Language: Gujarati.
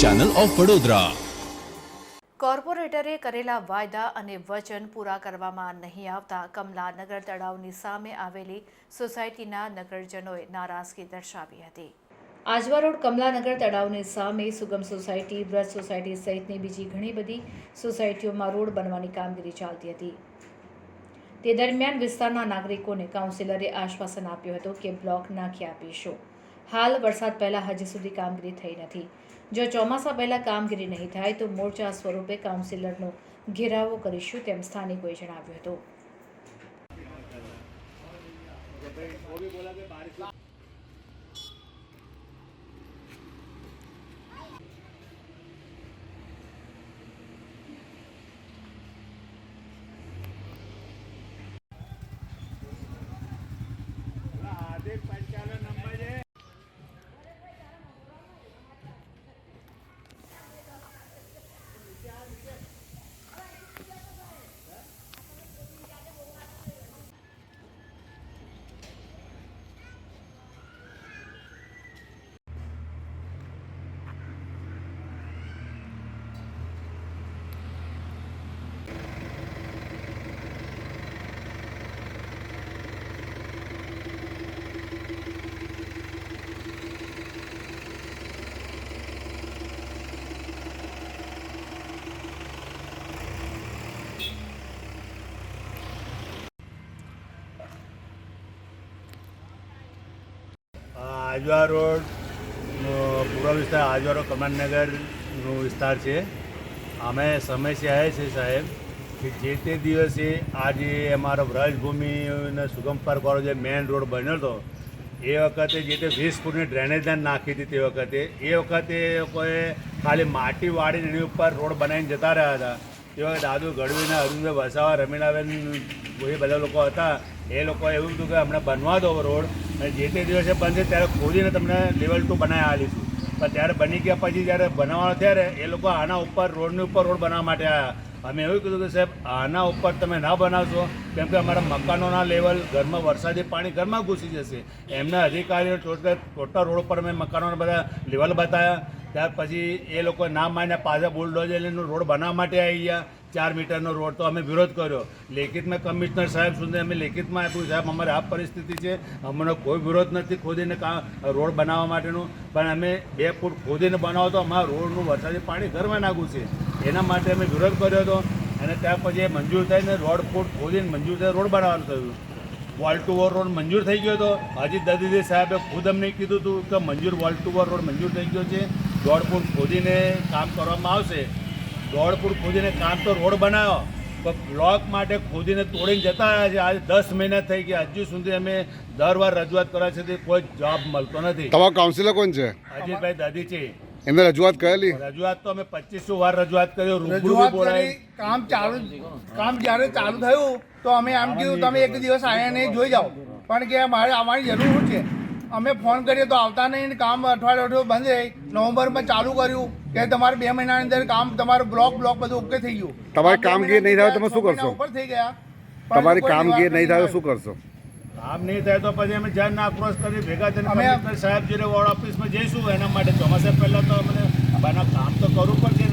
ચેનલ ઓફ વડોદરા કોર્પોરેટરે કરેલા વાયદા અને વચન પૂરા કરવામાં નહીં આવતા કમલાનગર તળાવની સામે આવેલી સોસાયટીના નગરજનોએ નારાજગી દર્શાવી હતી. આજવા રોડ કમલાનગર તળાવની સામે સુગમ સોસાયટી વ્રત સોસાયટી સહિતની બીજી ઘણી બધી સોસાયટીઓમાં રોડ બનવાની કામગીરી ચાલતી હતી. તે દરમિયાન વિસ્તારના નાગરિકોને કાઉન્સિલરે આશ્વાસન આપ્યું હતું કે બ્લોક નાખી આપીશું. હાલ વરસાદ પહેલાં હજી સુધી કામગીરી થઈ નથી. જો ચોમાસા પહેલાં કામગીરી નહીં થાય તો મોરચા સ્વરૂપે કાઉન્સિલરનો ઘેરાવો કરીશું તેમ સ્થાનિકોએ જણાવ્યું હતું. આજવા રોડ પૂર્વ વિસ્તાર, આજવા રોડ કમાનનગરનો વિસ્તાર છે. અમે સમસ્યા એ છે સાહેબ કે જે તે દિવસે આજે અમારો વ્રજભૂમિ સુગમ પાર્ક વાળો જે મેઇન રોડ બન્યો હતો, એ વખતે જે તે વીસ ફૂટની ડ્રેનેજ નાખી હતી તે વખતે, એ વખતે લોકોએ ખાલી માટી વાળીને એની ઉપર રોડ બનાવીને જતા રહ્યા હતા. તે વખતે દાદુ ગઢવીને અરવિંદ વસાવા રમીલાબેન એ બધા લોકો હતા. એ લોકોએ એવું હતું કે હમણાં બનવા દો રોડ. અને જે તે દિવસે બનશે ત્યારે ખોદીને તમને લેવલ ટુ બનાવી આવીશું પણ ત્યારે બની ગયા પછી જ્યારે બનાવવાનો ત્યારે એ લોકો આના ઉપર, રોડની ઉપર રોડ બનાવવા માટે આવ્યા. અમે એવું કીધું કે સાહેબ, આના ઉપર તમે ના બનાવશો, કેમ કે અમારા મકાનોના લેવલ ઘરમાં વરસાદી પાણી ઘરમાં ઘૂસી જશે. એમના અધિકારીઓ ટોટલ ટોટલ રોડ ઉપર અમે મકાનોના બધા લેવલ બતાવ્યા. ત્યાર પછી એ લોકો ના માન્યા પાછા બુલડોઝર લઈને રોડ બનાવવા માટે આવી ગયા. ચાર મીટરનો રોડ તો અમે વિરોધ કર્યો. લેખિતમાં કમિશનર સાહેબ સુધી અમે લેખિતમાં આપ્યું. સાહેબ, અમારે આ પરિસ્થિતિ છે. અમને કોઈ વિરોધ નથી ખોદીને કા રોડ બનાવવા માટેનું. પણ અમે બે ફૂટ ખોદીને બનાવો તો અમારા રોડનું વરસાદી પાણી ઘરમાં નાખવું છે. એના માટે અમે વિરોધ કર્યો હતો. અને ત્યાર પછી એ મંજૂર થઈને રોડ ફૂટ ખોદીને મંજૂર થઈને રોડ બનાવવાનું થયું. વોલ ટુ વોલ રોડ મંજૂર થઈ ગયો હતો. હજી દદીદી સાહેબે ખુદ અમને કીધું હતું કે મંજૂર વોલ ટુ વોલ રોડ મંજૂર થઈ ગયો છે. દોઢ ફૂટ ખોદીને કામ કરવામાં આવશે. દોઢ ફૂટ ખોદીને કામ તો રોડ બનાવ્યો પણ બ્લોક માટે ખોદીને તોડીને જતા રહ્યા છે. આજે દસ મહિના થઈ ગયા. હજુ સુધી અમે દર વાર રજૂઆત કરવા છે કોઈ જવાબ મળતો નથી. તમારો કાઉન્સિલર કોણ છે? અજીતભાઈ દાદી છે. એમને રજૂઆત કરેલી? રજૂઆત તો અમે પચીસો વાર રજૂઆત કર્યો રૂબરૂ બોલાય કામ ચાલુ કામ જ્યારે ચાલુ થયું તો અમે આમ કીધું તમે એક દિવસ આયા નહીં જોઈ જાઓ. પણ કે મારે આવવાની જરૂર છે? અમે ફોન કરીએ તો આવતા નહીં ને કામ અઠવાડિયા અઠવાડિયું બંધ રહી. નવેમ્બરમાં ચાલુ કર્યું કે તમારે બે મહિનાની અંદર કામ તમારું બ્લોક બ્લોક બધું ઓકે થઈ ગયું. તમારી કામગીરી નહીં થાય તમે શું કરશો? ઉપર થઈ ગયા. તમારી કામગીરી નહીં થાય તો શું કરશો? કામ નહીં થાય તો પછી અમે જાન આક્રોશ કરી ભેગા થઈને અમે- કમિશનર સાહેબ જોડે વોર્ડ ઓફિસમાં જઈશું. એના માટે ચોમાસા પહેલાં તો અમને બના કામ તો કરવું પડશે